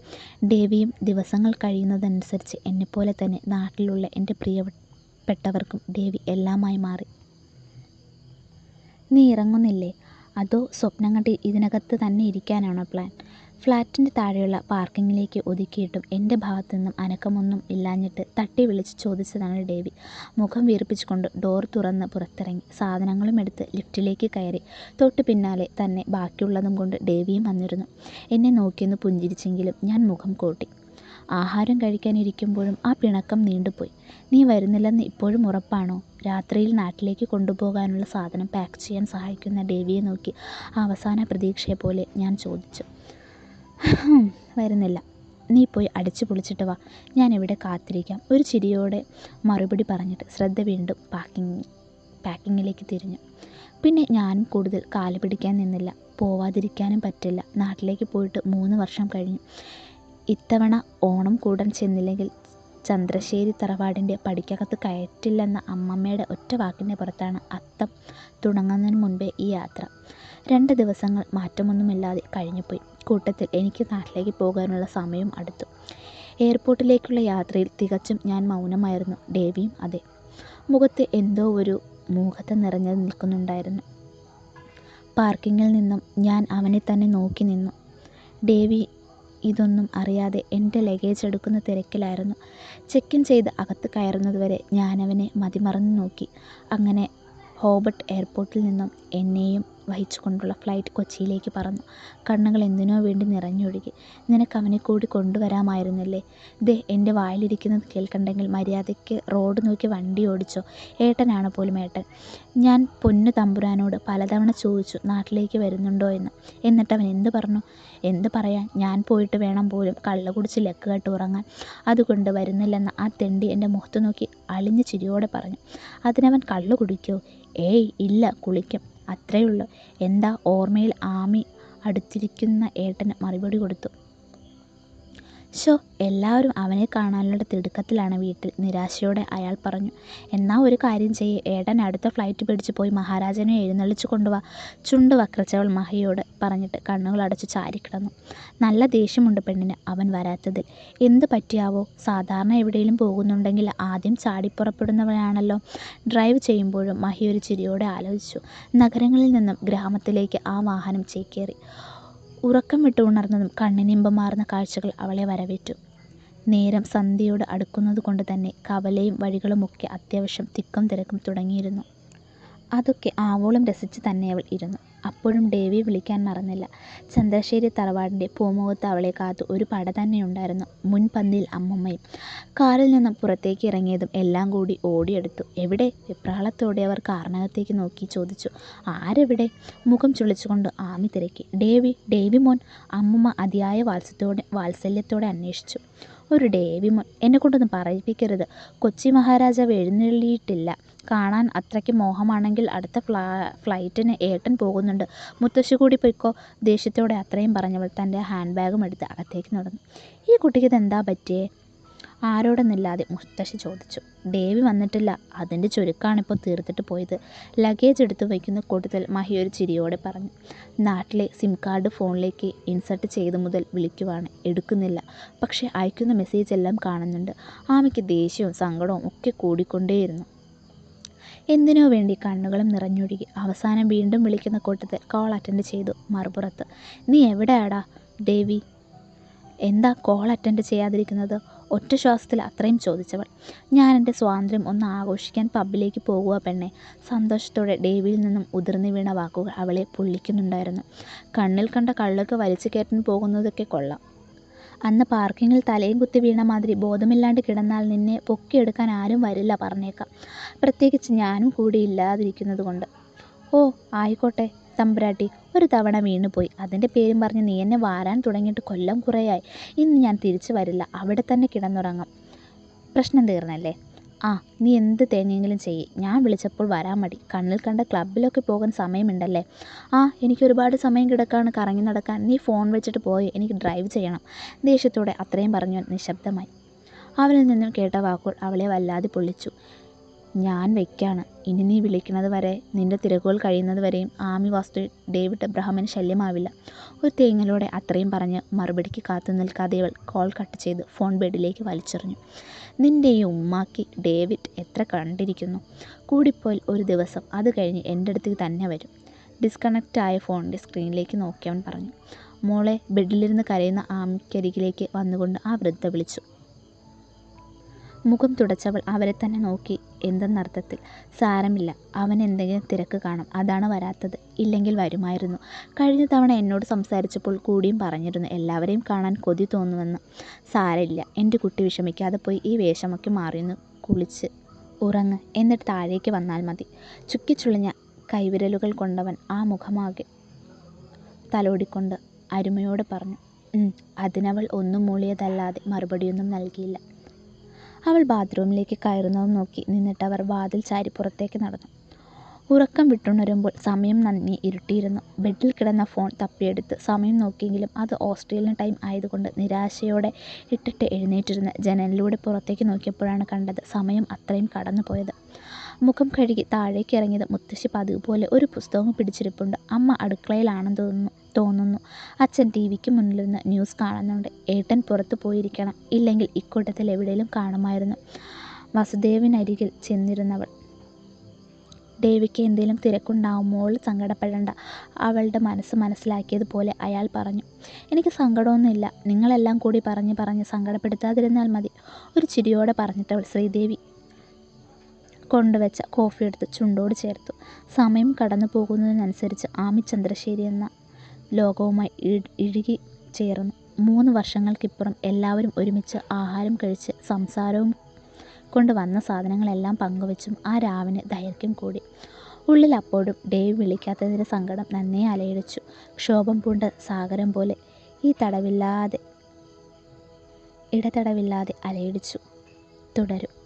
ഡേവിയും ദിവസങ്ങൾ കഴിയുന്നതനുസരിച്ച് എന്നെപ്പോലെ തന്നെ നാട്ടിലുള്ള എന്റെ പ്രിയപ്പെട്ടവർക്കും ഡേവി എല്ലാമായി മാറി. നീ ഇറങ്ങുന്നില്ലേ? അതോ സ്വപ്നം കണ്ട് ഇതിനകത്ത് തന്നെ ഇരിക്കാനാണോ പ്ലാൻ? ഫ്ലാറ്റിന്റെ താഴെയുള്ള പാർക്കിങ്ങിലേക്ക് ഒതുക്കിയിട്ടും എന്റെ ഭാഗത്തു നിന്നും അനക്കമൊന്നും ഇല്ലാഞ്ഞിട്ട് തട്ടി വിളിച്ച് ചോദിച്ചതാണ് ഡേവി. മുഖം വീർപ്പിച്ചുകൊണ്ട് ഡോർ തുറന്ന് പുറത്തിറങ്ങി. സാധനങ്ങളും എടുത്ത് ലിഫ്റ്റിലേക്ക് കയറി. തൊട്ട് പിന്നാലെ തന്നെ ബാക്കിയുള്ളതും കൊണ്ട് ഡേവിയും വന്നിരുന്നു. എന്നെ നോക്കിയൊന്ന് പുഞ്ചിരിച്ചെങ്കിലും ഞാൻ മുഖം കൂട്ടി. ആഹാരം കഴിക്കാനിരിക്കുമ്പോഴും ആ പിണക്കം നീണ്ടുപോയി. നീ വരുന്നില്ലെന്ന് ഇപ്പോഴും ഉറപ്പാണോ? രാത്രിയിൽ നാട്ടിലേക്ക് കൊണ്ടുപോകാനുള്ള സാധനം പാക്ക് ചെയ്യാൻ സഹായിക്കുന്ന ഡേവിയെ നോക്കി അവസാന പ്രതീക്ഷയെ പോലെ ഞാൻ ചോദിച്ചു. "ഹും, വരുന്നില്ല. നീ പോയി അടിച്ചു പൊളിച്ചിട്ട് വാ. ഞാനിവിടെ കാത്തിരിക്കാം. ഒരു ചിരിയോടെ മറുപടി പറഞ്ഞിട്ട് ശ്രദ്ധ വീണ്ടും പാക്കിങ് പാക്കിങ്ങിലേക്ക് തിരിഞ്ഞു. പിന്നെ ഞാനും കൂടുതൽ കാൽ പിടിക്കാൻ നിന്നില്ല. പോവാതിരിക്കാനും പറ്റില്ല. നാട്ടിലേക്ക് പോയിട്ട് മൂന്ന് വർഷം കഴിഞ്ഞു. ഇത്തവണ ഓണം കൂടാൻ ചെന്നില്ലെങ്കിൽ ചന്ദ്രശ്ശേരി തറവാടിന്റെ പടിക്കകത്ത് കയറ്റില്ലെന്ന അമ്മമ്മയുടെ ഒറ്റ വാക്കിന്റെ പുറത്താണ് അത്തം തുടങ്ങുന്നതിന് മുൻപേ ഈ യാത്ര. രണ്ട് ദിവസങ്ങൾ മാറ്റമൊന്നുമില്ലാതെ കഴിഞ്ഞുപോയി. കൂട്ടത്തിൽ എനിക്ക് നാട്ടിലേക്ക് പോകാനുള്ള സമയം അടുത്തു. എയർപോർട്ടിലേക്കുള്ള യാത്രയിൽ തികച്ചും ഞാൻ മൗനമായിരുന്നു. ഡേവിയും അതെ. മുഖത്ത് എന്തോ ഒരു മൂകത നിറഞ്ഞു നിൽക്കുന്നുണ്ടായിരുന്നു. പാർക്കിങ്ങിൽ നിന്നും ഞാൻ അവനെ തന്നെ നോക്കി നിന്നു. ഡേവി ഇതൊന്നും അറിയാതെ എന്റെ ലഗേജ് എടുക്കുന്ന തിരക്കിലായിരുന്നു. ചെക്ക് ഇൻ ചെയ്ത് അകത്ത് കയറുന്നതുവരെ ഞാനവനെ മതിമറന്ന് നോക്കി. അങ്ങനെ ഹോബർട്ട് എയർപോർട്ടിൽ നിന്നും എന്നെയും വഹിച്ചുകൊണ്ടുള്ള ഫ്ലൈറ്റ് കൊച്ചിയിലേക്ക് പറന്നു. കണ്ണുകൾ എന്തിനോ വേണ്ടി നിറഞ്ഞൊഴുകി. കൂടി കൊണ്ടുവരാമായിരുന്നില്ലേ? ദേ എന്റെ വായിലിരിക്കുന്നത് കേൾക്കണ്ടെങ്കിൽ മര്യാദയ്ക്ക് റോഡ് നോക്കി വണ്ടി ഓടിച്ചോ. ഏട്ടനാണ് പോലും ഏട്ടൻ. ഞാൻ പൊന്നു തമ്പുരാനോട് പലതവണ ചോദിച്ചു നാട്ടിലേക്ക് വരുന്നുണ്ടോ എന്ന്. എന്നിട്ട് അവൻ എന്ത് പറഞ്ഞു? എന്ത് പറയാൻ? ഞാൻ പോയിട്ട് വേണം പോലും കള്ള കുടിച്ച് ലക്ക് കെട്ട് ഉറങ്ങാൻ. അതുകൊണ്ട് വരുന്നില്ലെന്ന് ആ തെണ്ടി എന്റെ മുഖത്ത് നോക്കി അളിഞ്ഞ ചിരിയോടെ പറഞ്ഞു. അതിനവൻ കള്ളു കുടിക്കോ? ഏയ് ഇല്ല കുളിക്കും. അത്രയേ ഉള്ളൂ എന്താ ഓർമ്മയിൽ ആമി അടുത്തിരിക്കുന്ന ഏട്ടന് മറുപടി കൊടുത്തു. ഷോ എല്ലാവരും അവനെ കാണാനുള്ള തിടുക്കത്തിലാണ് വീട്ടിൽ. നിരാശയോടെ അയാൾ പറഞ്ഞു എന്നാ ഒരു കാര്യം ചെയ്യ്. ഏട്ടൻ അടുത്ത ഫ്ലൈറ്റ് പിടിച്ചു പോയി മഹാരാജനെ എഴുന്നള്ളിച്ചു കൊണ്ടുവാ. ചുണ്ട് വക്രച്ചവൾ മഹിയോട് പറഞ്ഞിട്ട് കണ്ണുകൾ അടച്ച് ചാരിക്കിടന്നു നല്ല ദേഷ്യമുണ്ട് പെണ്ണിന് അവൻ വരാത്തതിൽ. എന്ത് പറ്റിയാവോ? സാധാരണ എവിടെയെങ്കിലും പോകുന്നുണ്ടെങ്കിൽ ആദ്യം ചാടിപ്പുറപ്പെടുന്നവനാണല്ലോ. ഡ്രൈവ് ചെയ്യുമ്പോഴും മഹി ഒരു ചിരിയോടെ ആലോചിച്ചു. നഗരങ്ങളിൽ നിന്നും ഗ്രാമത്തിലേക്ക് ആ വാഹനം ചേക്കേറി. ഉറക്കം വിട്ട് ഉണർന്നതും കണ്ണിനിമ്പമാർന്ന കാഴ്ചകൾ അവളെ വരവേറ്റു. നേരം സന്ധ്യയോട് അടുക്കുന്നത് കൊണ്ട് തന്നെ കവലയും വഴികളുമൊക്കെ അത്യാവശ്യം തിക്കും തിരക്കും തുടങ്ങിയിരുന്നു. അതൊക്കെ ആവോളം രസിച്ച് തന്നെ അവൾ ഇരുന്നു. അപ്പോഴും ഡേവി വിളിക്കാൻ മറന്നില്ല. ചന്ദ്രശ്ശേരി തറവാടിന്റെ പൂമുഖത്ത് അവളെ കാത്തു ഒരു പട തന്നെയുണ്ടായിരുന്നു മുൻപന്തിയിൽ അമ്മമ്മയും കാറിൽ നിന്നും പുറത്തേക്ക് ഇറങ്ങിയതും എല്ലാം കൂടി ഓടിയെടുത്തു. എവിടെ? വെപ്രാളത്തോടെ അവർ കാറിനകത്തേക്ക് നോക്കി ചോദിച്ചു. ആരെവിടെ? മുഖം ചുളിച്ചുകൊണ്ട് ആമി തിരക്കി. ഡേവി ഡേവി മോൻ അമ്മമ്മ അതിയായ വാത്സത്തോടെ വാത്സല്യത്തോടെ അന്വേഷിച്ചു. ഒരു ഡേവി മോൻ എന്നെ കൊണ്ടൊന്നും പറയിപ്പിക്കരുത്. കൊച്ചി മഹാരാജാവ് എഴുന്നള്ളിയിട്ടില്ല. കാണാൻ അത്രയ്ക്ക് മോഹമാണെങ്കിൽ അടുത്ത ഫ്ലാ ഫ്ലൈറ്റിന് ഏട്ടൻ പോകുന്നുണ്ട്. മുത്തശ്ശി കൂടി പൊയ്ക്കോ. ദേഷ്യത്തോടെ അത്രയും പറഞ്ഞവൾ തന്റെ ഹാൻഡ് ബാഗും എടുത്ത് അകത്തേക്ക് നടന്നു. ഈ കുട്ടിക്ക് ഇതെന്താ പറ്റിയേ? ആരോടെന്നില്ലാതെ മുത്തശ്ശി ചോദിച്ചു. ദേവി വന്നിട്ടില്ല. അതിന്റെ ചുരുക്കാണിപ്പോൾ തീർത്തിട്ട് പോയത്. ലഗേജ് എടുത്ത് വയ്ക്കുന്ന കൂട്ടത്തിൽ മഹി ഒരു ചിരിയോടെ പറഞ്ഞു. നാട്ടിലെ സിം കാർഡ് ഫോണിലേക്ക് ഇൻസർട്ട് ചെയ്ത് മുതൽ വിളിക്കുവാണ്. എടുക്കുന്നില്ല. പക്ഷേ അയക്കുന്ന മെസ്സേജ് എല്ലാം കാണുന്നുണ്ട്. ആമയ്ക്ക് ദേഷ്യവും സങ്കടവും ഒക്കെ കൂടിക്കൊണ്ടേയിരുന്നു. എന്തിനോ വേണ്ടി കണ്ണുകളും നിറഞ്ഞൊഴുകി അവസാനം വീണ്ടും വിളിക്കുന്ന കൂട്ടത്തിൽ കോൾ അറ്റൻഡ് ചെയ്തു മറുപുറത്ത്. നീ എവിടെയാടാ? ദേവി. എന്താ കോൾ അറ്റൻഡ് ചെയ്യാതിരിക്കുന്നത്? ഒറ്റ ശ്വാസത്തിൽ അത്രയും ചോദിച്ചവൾ. ഞാൻ എന്റെ സ്വാതന്ത്ര്യം ഒന്ന് ആഘോഷിക്കാൻ പബ്ബിലേക്ക് പോകുക പെണ്ണെ. സന്തോഷത്തോടെ ഡേവിയിൽ നിന്നും ഉതിർന്നു വീണ വാക്കുകൾ അവളെ പൊള്ളിക്കുന്നുണ്ടായിരുന്നു. കണ്ണിൽ കണ്ട കള്ളൊക്കെ വലിച്ചു കയറ്റാൻ പോകുന്നതൊക്കെ കൊള്ളാം. അന്ന് പാർക്കിങ്ങിൽ തലയും കുത്തി വീണ മാതിരി ബോധമില്ലാണ്ട് കിടന്നാൽ നിന്നെ പൊക്കിയെടുക്കാൻ ആരും വരില്ല പറഞ്ഞേക്കാം. പ്രത്യേകിച്ച് ഞാനും കൂടി ഇല്ലാതിരിക്കുന്നത് കൊണ്ട്. ഓ ആയിക്കോട്ടെ തമ്പുരാട്ടി. ഒരു തവണ വീണുപോയി. അതിന്റെ പേരും പറഞ്ഞ് നീ എന്നെ വാരാൻ തുടങ്ങിയിട്ട് കൊല്ലം കുറേയായി. ഇന്ന് ഞാൻ തിരിച്ചു വരില്ല. അവിടെ തന്നെ കിടന്നുറങ്ങാം. പ്രശ്നം തീർന്നല്ലേ? ആ നീ എന്ത് തേങ്ങയെങ്കിലും ചെയ്യ്. ഞാൻ വിളിച്ചപ്പോൾ വരാൻ മടി. കണ്ണിൽ കണ്ട ക്ലബിലൊക്കെ പോകാൻ സമയമുണ്ടല്ലേ? ആ എനിക്ക് ഒരുപാട് സമയം കിടക്കാണ്. കറങ്ങി നടക്കാൻ നീ ഫോൺ വെച്ചിട്ട് പോയി. എനിക്ക് ഡ്രൈവ് ചെയ്യണം. ദേഷ്യത്തോടെ അത്രയും പറഞ്ഞു. നിശബ്ദമായി. അവനിൽ നിന്നും കേട്ട വാക്കുകൾ അവളെ വല്ലാതെ പൊള്ളിച്ചു. ഞാൻ വെക്കാണ്. ഇനി നീ വിളിക്കുന്നത് വരെ നിന്റെ തിരക്കുകൾ കഴിയുന്നത് വരെയും ആമി വാസ്തു ഡേവിഡ് എബ്രഹാമിന് ശല്യമാവില്ല. ഒരു തേങ്ങലോടെ അത്രയും പറഞ്ഞ് മറുപടിക്ക് കാത്തു നിൽക്കാതെ അവൾ കോൾ കട്ട് ചെയ്ത് ഫോൺ ബെഡിലേക്ക് വലിച്ചെറിഞ്ഞു. നിന്റെ ഈ ഉമ്മാക്കി ഡേവിഡ് എത്ര കണ്ടിരിക്കുന്നു? കൂടിപ്പോൽ ഒരു ദിവസം അത് കഴിഞ്ഞ് എന്റെ അടുത്തേക്ക് തന്നെ വരും. ഡിസ്കണക്റ്റ് ആയ ഫോണിന്റെ സ്ക്രീനിലേക്ക് നോക്കിയവൻ പറഞ്ഞു. മോളെ ബെഡിലിരുന്ന് കരയുന്ന ആമിക്കരികിലേക്ക് വന്നുകൊണ്ട് ആ വൃദ്ധ വിളിച്ചു. മുഖം തുടച്ചവൾ അവരെ തന്നെ നോക്കി. എന്തെന്നർത്ഥത്തിൽ? സാരമില്ല. അവൻ എന്തെങ്കിലും തിരക്ക് കാണും. അതാണ് വരാത്തത്. ഇല്ലെങ്കിൽ വരുമായിരുന്നു. കഴിഞ്ഞ തവണ എന്നോട് സംസാരിച്ചപ്പോൾ കൂടിയും പറഞ്ഞിരുന്നു. എല്ലാവരെയും കാണാൻ കൊതി തോന്നുമെന്ന്. സാരമില്ല. എന്റെ കുട്ടി വിഷമിക്കാതെ പോയി ഈ വേഷമൊക്കെ മാറിയെന്ന് കുളിച്ച് ഉറങ്ങ്. എന്നിട്ട് താഴേക്ക് വന്നാൽ മതി. ചുക്കിച്ചുളിഞ്ഞ കൈവിരലുകൾ കൊണ്ടവൻ ആ മുഖമാകെ തലോടിക്കൊണ്ട് അരുമയോട് പറഞ്ഞു. അതിനവൾ ഒന്നും മൂളിയതല്ലാതെ മറുപടിയൊന്നും നൽകിയില്ല. അവൾ ബാത്റൂമിലേക്ക് കയറുന്നത് നോക്കി നിന്നിട്ട് അവർ വാതിൽ ചാരി പുറത്തേക്ക് നടന്നു. ഉറക്കം വിട്ടുണരുമ്പോൾ സമയം നന്ദി ഇരുട്ടിയിരുന്നു. ബെഡിൽ കിടന്ന ഫോൺ തപ്പിയെടുത്ത് സമയം നോക്കിയെങ്കിലും അത് ഓസ്ട്രേലിയൻ ടൈം ആയതുകൊണ്ട് നിരാശയോടെ ഇട്ടിട്ട് എഴുന്നേറ്റിരുന്ന് ജനലിലൂടെ പുറത്തേക്ക് നോക്കിയപ്പോഴാണ് കണ്ടത് സമയം അത്രയും കടന്നുപോയത്. മുഖം കഴുകി താഴേക്ക് ഇറങ്ങിയത് മുത്തശ്ശി പതിവ് പോലെ ഒരു പുസ്തകം പിടിച്ചിരിപ്പുണ്ട്. അമ്മ അടുക്കളയിലാണെന്ന് തോന്നുന്നു. തോന്നുന്നു. അച്ഛൻ ടി വിക്ക് മുന്നിലിരുന്ന് ന്യൂസ് കാണുന്നുണ്ട്. ഏട്ടൻ പുറത്തു പോയിരിക്കണം. ഇല്ലെങ്കിൽ ഇക്കൂട്ടത്തിൽ എവിടെയും കാണുമായിരുന്നു. വസുദേവിനരികിൽ ചെന്നിരുന്നവൾ. ദേവിക്ക് എന്തെങ്കിലും തിരക്കുണ്ടാവും സങ്കടപ്പെടേണ്ട. അവളുടെ മനസ്സ് മനസ്സിലാക്കിയതുപോലെ അയാൾ പറഞ്ഞു. എനിക്ക് സങ്കടമൊന്നുമില്ല. നിങ്ങളെല്ലാം കൂടി പറഞ്ഞ് പറഞ്ഞ് സങ്കടപ്പെടുത്താതിരുന്നാൽ മതി. ഒരു ചിരിയോടെ പറഞ്ഞിട്ടവൾ ശ്രീദേവി കൊണ്ടുവച്ച കോഫി എടുത്ത് ചുണ്ടോട് ചേർത്തു. സമയം കടന്നു പോകുന്നതിനനുസരിച്ച് ആമി ചന്ദ്രശ്ശേരി എന്ന ലോകവുമായി ഇഴ്- ഇഴുകി ചേർന്നു. മൂന്ന് വർഷങ്ങൾക്കിപ്പുറം എല്ലാവരും ഒരുമിച്ച് ആഹാരം കഴിച്ച് സംസാരവും കൊണ്ട് വന്ന സാധനങ്ങളെല്ലാം പങ്കുവെച്ചും ആ രാവിന് ദൈർഘ്യം കൂടി. ഉള്ളിൽ അപ്പോഴും ഡേവ് വിളിക്കാത്തതിന്റെ സങ്കടം നന്നേ അലയടിച്ചു. ക്ഷോഭം പൂണ്ട സാഗരം പോലെ ഈ തടവില്ലാതെ ഇടതടവില്ലാതെ അലയടിച്ചു. തുടരും.